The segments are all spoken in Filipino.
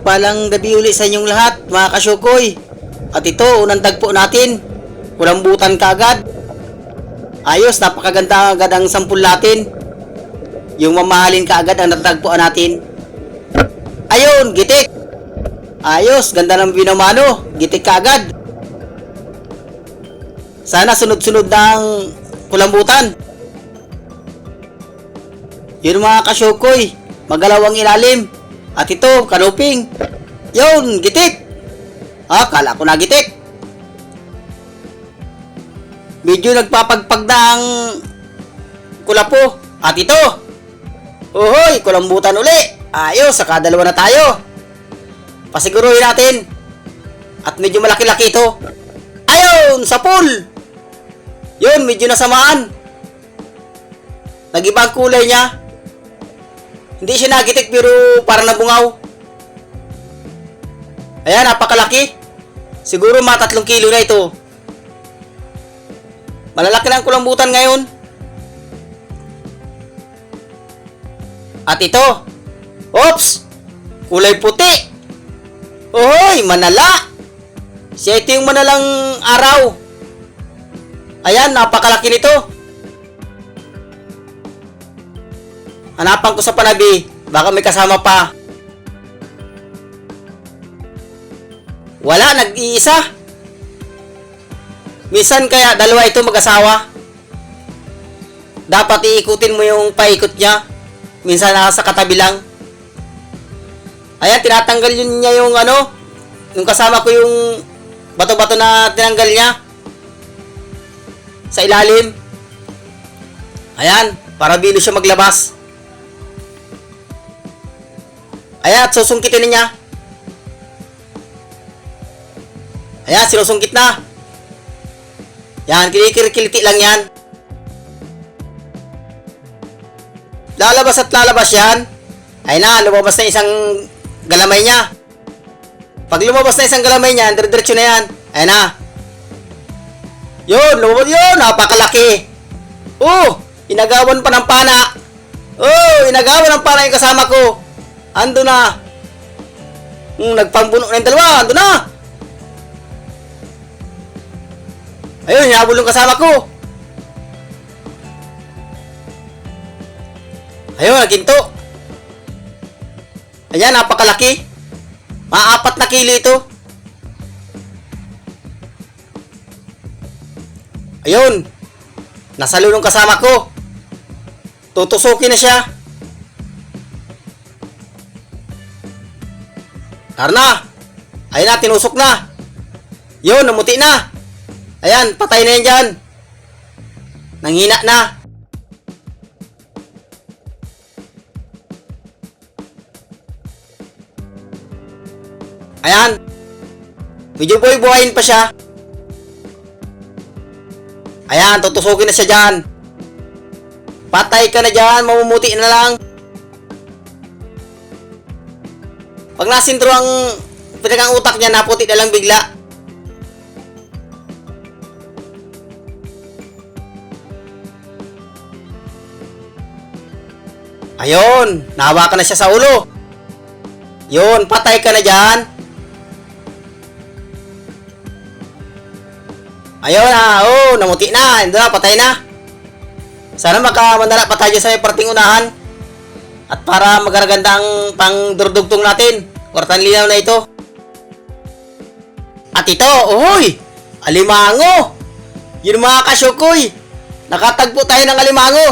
Mapagpalang gabi uli sa inyong lahat, mga kasyukoy. At ito, unang tagpo natin. Kulambutan ka agad. Ayos, napakaganda agad ang sampul natin. Yung mamahalin ka agad ang natagpuan natin. Ayun, gitik. Ayos, ganda ng binamano. Gitik ka agad. Sana sunod-sunod ng kulambutan. Yun mga kasyukoy, magalaw ang ilalim. At ito, kanuping. Yun, gitik. Ah, kala ko na gitik. Medyo nagpapagpag na ang kulapo. At ito. Uhoy, kulambutan uli. Ayos, saka dalawa na tayo. Pasiguruhin natin. At medyo malaki-laki ito. Ayun, sa pool. Yun, medyo nasamaan. Nag-iba ang kulay niya. Hindi siya nagitik pero parang nabungaw. Ayan, napakalaki. Siguro mga tatlong kilo na ito. Malalaki na ang kulambutan ngayon. At ito. Oops! Kulay puti. Ohoy, manala. Siya ito yung manalang araw. Ayan, napakalaki nito. Hanapan ko sa panabi. Baka may kasama pa. Wala, nag-iisa. Minsan kaya dalawa ito mag-asawa. Dapat iikutin mo yung paikot niya. Minsan nasa katabi lang. Ayan, tinatanggal yun niya yung ano. Yung kasama ko yung bato-bato na tinanggal niya. Sa ilalim. Ayan, para bilis siya maglabas. Ayan, at susungkitin niya. Ayan, sinusungkit na. Yan, kinikiliti lang yan. Lalabas at lalabas yan. Ay na, lumabas na isang galamay niya. Pag lumabas na isang galamay niya, dire-diretso na yan. Ay na. Yun, lumabas yun, napakalaki. Oh, inagawan pa ng pana. Oh, inagawan ng pana yung kasama ko. Ando na. Hmm, nagpambuno na yung dalawa. Ando na. Ayun, hinabol yung kasama ko. Ayun, naginto. Ayan, napakalaki. Maapat na kilo ito. Ayun. Nasa lulong kasama ko. Tutusukin na siya. Tara na. Ayun na, tinusok na. Yun, namuti na. Ayan, patay na yan dyan. Nanghina na. Ayan. Medyo buhay-buhayin pa siya. Ayan, tutusukin na siya dyan. Patay ka na dyan, mamumuti na lang. Pag nasintro ang pinakang utak niya, naputi na lang bigla. Ayun, nahawakan na siya sa ulo. Yun, patay ka na dyan. Ayun na, oh, namuti na. Ito na, patay na. Sana makamanala pa tayo sa parting unahan. At para magaraganda ang pangdurdugtong natin. Kwartan linaw na ito. At ito, uhoy! Alimango! Yun mga kasyukoy! Nakatagpo tayo ng alimango!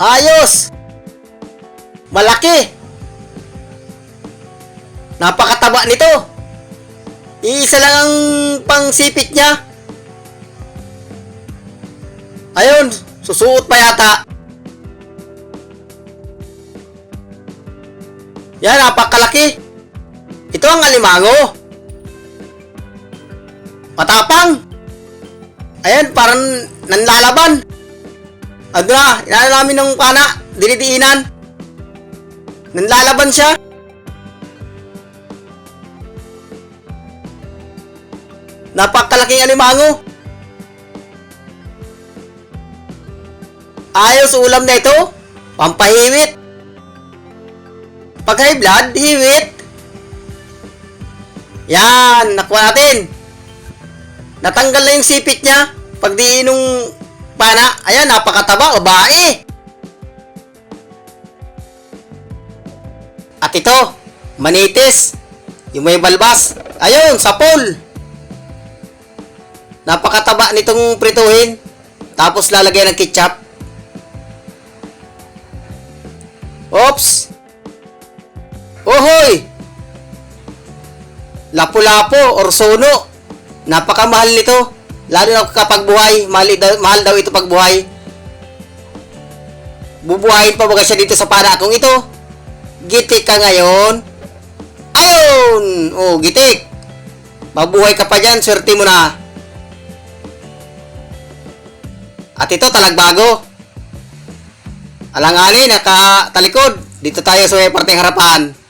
Ayos! Malaki! Napakataba nito! Iisa lang ang pangsipit niya. Ayun, susuot pa yata. Yan, napakalaki. Ito ang alimango. Matapang. Ayan, parang nanlalaban. Na, inala namin ng pana, dinidiinan. Nanlalaban siya. Napakalaking alimango. Ayos ulam na ito. Pampahimit. Pag high blood, hiwit. Yan, nakuha natin. Natanggal na yung sipit niya. Pag di pana, ayan, napakataba, babae. At ito, manitis. Yung may balbas. Ayun, sapol. Napakataba nitong prituhin. Tapos lalagyan ng ketchup. Ohoy! Lapu-lapo or sono. Napakamahal nito. Lalo na kapag buhay. Mahal, mahal daw ito pag buhay. Bubuhayin pa baga siya dito sa pana kung ito. Gitik ka ngayon. Ayun! Oh, gitik. Mabuhay ka pa dyan. Swerte mo na. At ito, talagbago. Alanganin, nakatalikod. Dito tayo sa may parteng harapan.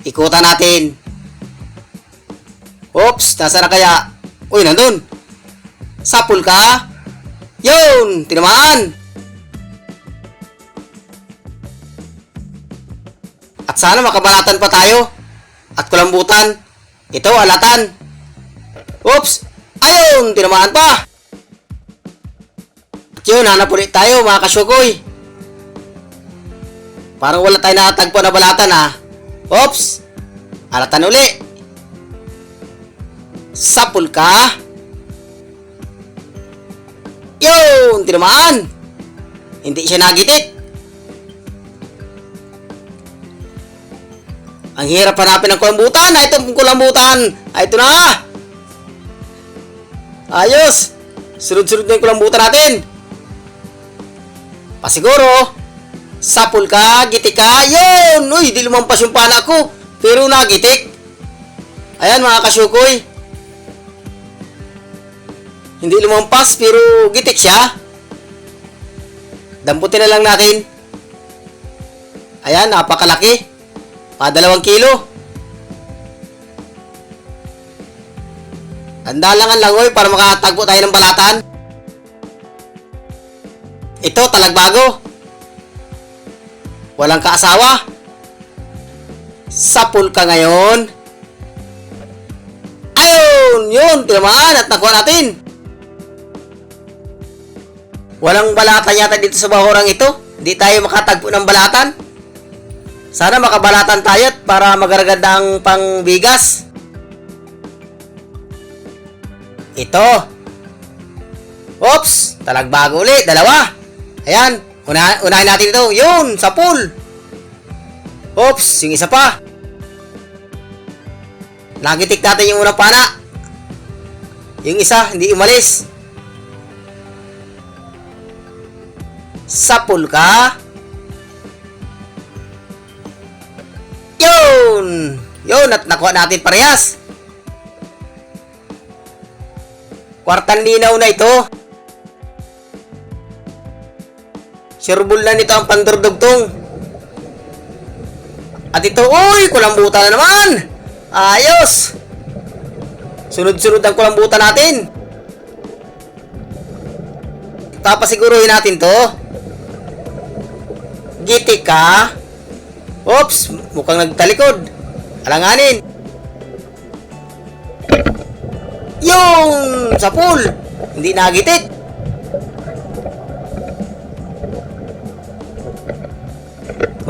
Ikutan natin. Oops, nasa na kaya? Uy, nandun. Sapul ka? Yun, tinamaan. At sana makabalatan pa tayo. At kulambutan. Ito, alatan. Oops, ayun, tinamaan pa. At yun, hanap ulit tayo mga kasyukoy. Parang wala tayo nakatagpo na balatan ah. Oops! Alatan uli. Sapul ka. Yun! Tinamaan. Hindi siya nagitik. Ang hirap hanapin ng kulambutan. Ah, ito ang kulambutan. Ah, ito na. Ayos. Sunod-sunod na yung kulambutan natin. Pasiguro. Sapul ka, gitik ka, yun! Uy, di lumampas yung pana ko. Pero nagitik. Ayan mga kasyukoy. Hindi lumampas, pero gitik siya. Damputin na lang natin. Ayan, napakalaki. Mga dalawang kilo. Andalangan lang oy para makatagpo tayo ng balatan. Ito, talagbago. Walang kaasawa. Sapul ka ngayon. Ayun! Yun! Tinamaan at nakuha natin. Walang balatan yata dito sa bahurang ito. Hindi tayo makatagpo ng balatan. Sana makabalatan tayo para magaraganda ang pangbigas. Ito. Oops! Talagbago ulit. Dalawa. Ayan. Una, unahin natin ito. Yun! Sa pool. Oops! Yung isa pa. Nagitik natin yung unang pana. Yung isa, hindi umalis. Sa pool ka. Yun! Yun! At nakuha natin parehas. Kwartang linaw na ito. Sureball na nito ang pandurdugtong. At ito, uy, kulambutan na naman. Ayos. Sunod-sunod ang kulambutan natin. Tapasiguruhin natin to. Gitik ka. Oops, mukhang nagtalikod. Alanganin. Yung sa pool. Hindi nagitik.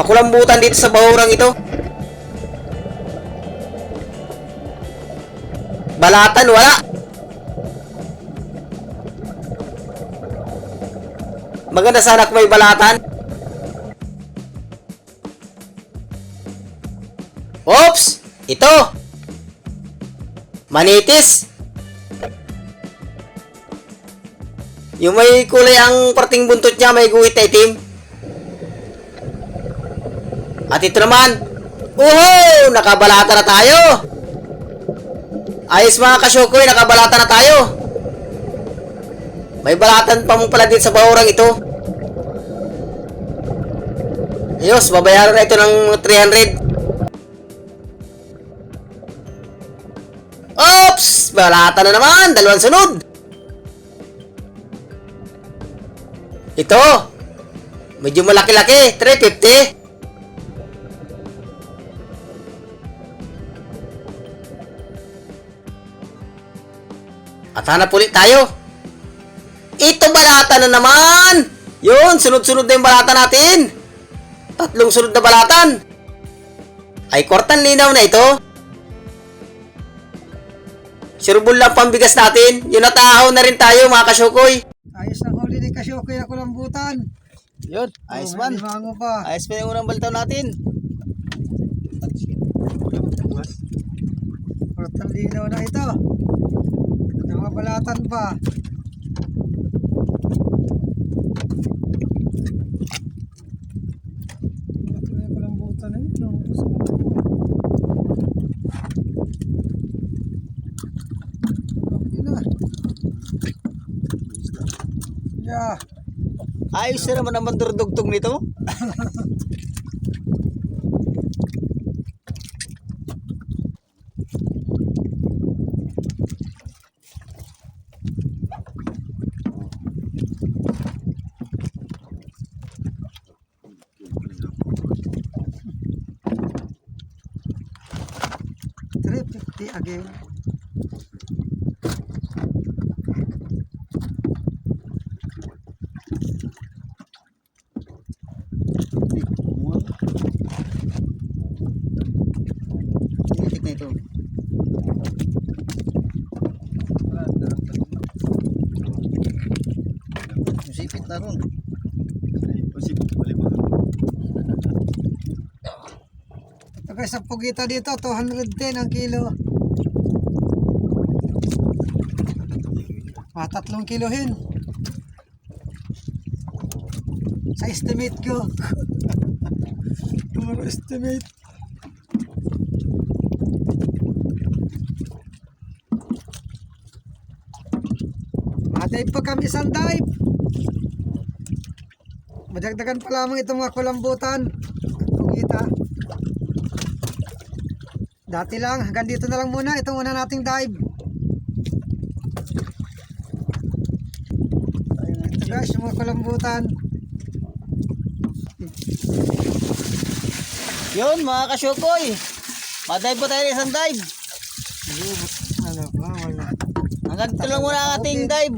Makulambutan dito sa bahurang ito. Balatan, wala. Maganda sana kung may balatan. Oops! Ito! Manitis! Yung may kulay ang parting buntot niya, may guhit na itim. At ito naman, uho! Nakabalata na tayo! Ayos mga kasyokoy, nakabalata na tayo! May balatan pa mo pala din sa bahurang ito. Ayos, babayaran na ito ng 300. Oops! Balata na naman! Dalawang sunod! Ito! Medyo malaki-laki, 350. Hanap ulit tayo. Ito balata na naman! Yun, sunod-sunod na yung balata natin. Tatlong sunod na balatan. Ay, kwartan linaw na ito. Surbol lang pambigas natin. Yun natahaw na rin tayo mga kasyukoy. Ayos na huli ni Kasyokoy ako lambutan. Yun, ayos man. Limango pa. Ayos pa yung unang balitaw natin. Portal linaw na ito. Mga balatan pa. Yeah. Ayos na naman ang mandurdugtog nito. again. Titik na ito. Sipit ron. Ito guys, ang pugita dito, 210 ang kilo. Ah, tatlong kilohin. Sa estimate ko. Puro estimate. Madive pa kami isang dive. Madagdagan pa lamang itong mga kulambutan. Pugita. Dati lang, hanggang dito na lang muna. Itong una nating dive. Guys, yung mga kulambutan. Yun mga kasyukoy. Madive po tayo ng isang dive. Ano ba, wala. Hanggang dito lang muna ang ating dive.